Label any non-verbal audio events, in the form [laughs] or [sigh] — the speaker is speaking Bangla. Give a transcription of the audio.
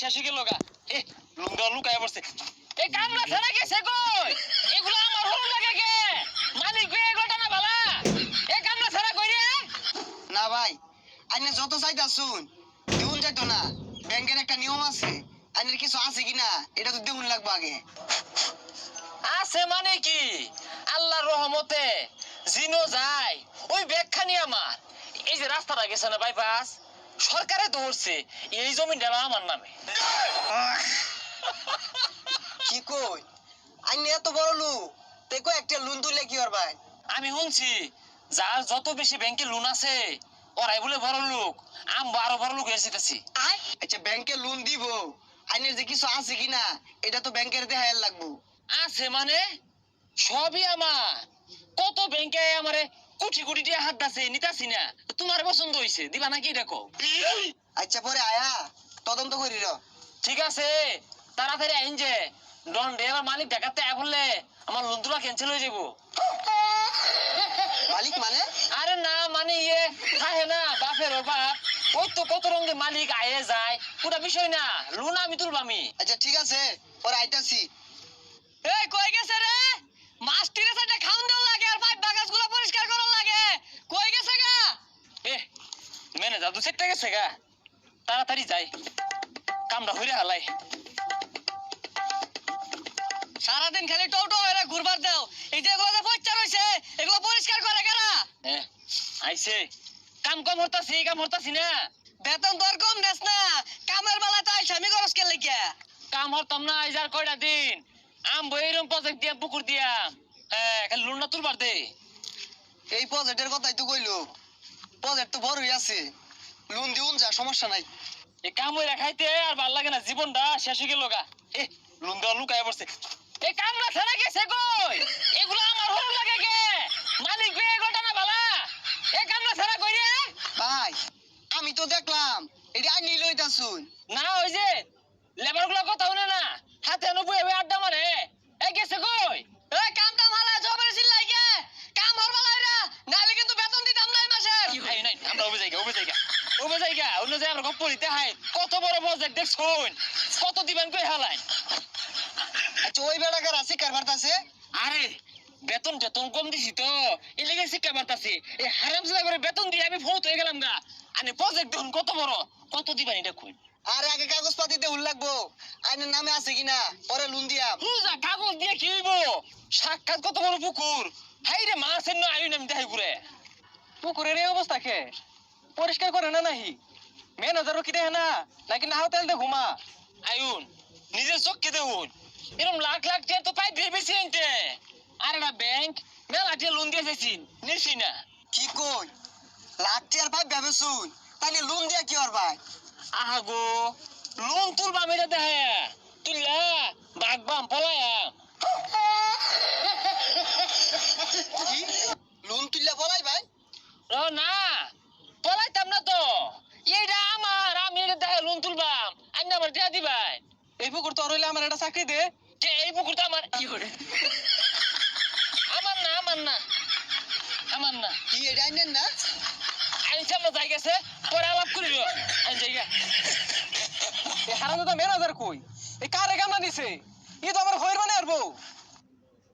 শেষ হয়ে গেল গা। এ লুঙ্গা লুকায় পড়ছে এই কামলা ছাড়া গেছে কই? এগুলো আমার হল লাগে কে? মালিক গে এগুলো না বালা। এ কামলা ছাড়া কই রে? না ভাই আইনে যত চাইতা শুন দেউন যাইতো না। ব্যাংকের একটা নিয়ম আছে আইনের কিছু আছে কিনা এটা তো দেউন লাগবে আগে। আছে মানে কি? আল্লাহর রহমতে জিনো যায় ওই ব্যাগখানি আমার। এই যে রাস্তাটা গেছে না বাইপাস সরকারে ধরছে এই জমিটা আমার নামে। কি কই? আইনে এত বড় লোক তে কই একটা লুন তুলে কি আর ভাই? আমি শুনছি যার যত বেশি ব্যাংকে লোন আছে ওরাই বলে বড় লোক আম আরও বড় লোক এসেছি আচ্ছা ব্যাংকে লোন দিব আইনের যে কিছু আছে কিনা এটা তো ব্যাংকের দেখায় লাগবো। আছে মানে? সবই আমার। কত ব্যাংকে আমারে কোটি কোটি টাকা হাত দাছে নিতাছি না। তোমার পছন্দ হইছে দিবা নাকি দেখো আচ্ছা পরে আয়া তদন্ত করি র। ঠিক আছে তাড়াতাড়ি আইন যে। ডন ডে আমার মালিক দেখাতে আয় বললে আমার লোন ক্যান্সেল হয়ে যাব মালিক মানে? আরে না মানে ইয়ে থাকে না বাপের বাপ ওই তো কত রঙের মালিক আয়ে যায় ওটা বিষয় না। লোন আমি তুলবামি। আচ্ছা ঠিক আছে পরে আইতাছি। এই কই গেছে রে মাছ টিরে সাইডে খাউন দেওয়া লাগে আর পাইপ বাগাসগুলো পরিষ্কার করা লাগে কই গেছে গা এ যা সেটটা গেছে গা। তাড়াতাড়ি যাই। কামটা হইরে হালাই। সারাদিন খালি টোটো হয়ে ঘুরবার দাও। এই যে এগুলো পচ্চা রয়েছে এগুলো পরিষ্কার করে কেনা আইছে। কাম কম হতাছি কাম হতাছি না। বেতন তোর কম নেস না। কামের বেলা তো স্বামী খরচ কে লেগে কাম হরতাম না আইজ আর কয়টা দিন। আম বইরম প্রজেক্ট দিয়া পুকুর দিয়া। হ্যাঁ খালি লোন না তুলবার দে। এই প্রজেক্টের কথাই তো কইলো। প্রজেক্ট তো বড়ই আছে। লোন দিউন যা সমস্যা নাই। এ কাম হইরা খাইতে আর ভালো লাগে না জীবনটা শেষ হয়ে গেল গা। এ লোন দেওয়া লুকায় পড়ছে। এই কামলা ছাড়া গেছে কই? এগুলো আমার হল লাগে কে? মালিক বে এগুলো না বালা। এই কামলা ছাড়া কই রে? ভাই আমি তো দেখলাম এটা আই নিয়ে লইতাছুন। না ওই যে লেবারগুলো কথা শুনে না হাতে নো বয়ে বয়ে আড্ডা মারে। এ গেছে কই? এই কামটা ভালো জবের চিল্লাই গে কাম হর ভালো রা নালে কিন্তু বেতন দিতাম নাই মাসের। এই নাই আমরা ওবে জায়গা ওবে জায়গা অন্য জায়গা আমরা গপ্পরিতে হাই কত বড় প্রজেক্ট দেখছুন? কত দিবেন কই হালাই আচ্ছা ওই বেড়াকার আছে কারবার আছে? আরে বেতন টেতন কম দিছি তো। এই লেগে শিক্ষা বার্তাছি এই হারাম করে বেতন দিয়ে আমি ফৌত হয়ে গেলাম গা। আনে প্রজেক্ট দেখুন কত বড়। কত দিবেন এটা আরে আগে কাগজ পাতি দেউন লাগবো। আইনের নামে আছে কিনা? পরে লোন দিয়াম পূজা কাগজ দিয়ে কি হইব? সাক্ষাৎ কত বড় পুকুর? হাই রে মাছের না আইন আমি দেখাই ঘুরে পুকুরের এই অবস্থা কে? পরিষ্কার করে না নাহি? ম্যানেজারও কি দেখে না নাকি না হোটেল দে ঘুমা। আইন নিজের চোখকে দেখুন এরকম লাখ লাখ টাকা তো পাই ভেবে বেশি আনতে আর একটা ব্যাংক মেলা টাকা লোন দিয়ে চাইছি নিছি না। কি কই? লাখ টিয়ার ভাই ভেবে শুন তাহলে লোন দিয়া কি আর ভাই? আহা গো লোন তুলবা মেরে দেহে। তুললা বাগবাম পলায়া [laughs] কি লোন তুললে বলাই ভাই ও না পলাইতাম না তো এইটা আমার আমি এটা তুলবাম আমি আমার দিয়া দিবাই। এই পুকুর তোর হইলে আমার একটা চাকরি দে। কে এই পুকুরটা আমার কি করে? আমার না আমার না। আমার না। কি এটা আইনেন না? আইন সামনে যাই গেছে পরে আলাপ করিল আইন জায়গা হারাম দাদা ম্যানেজার কই? এই কারে কামনা দিছে? ই তো আমার হইর মানে আরবো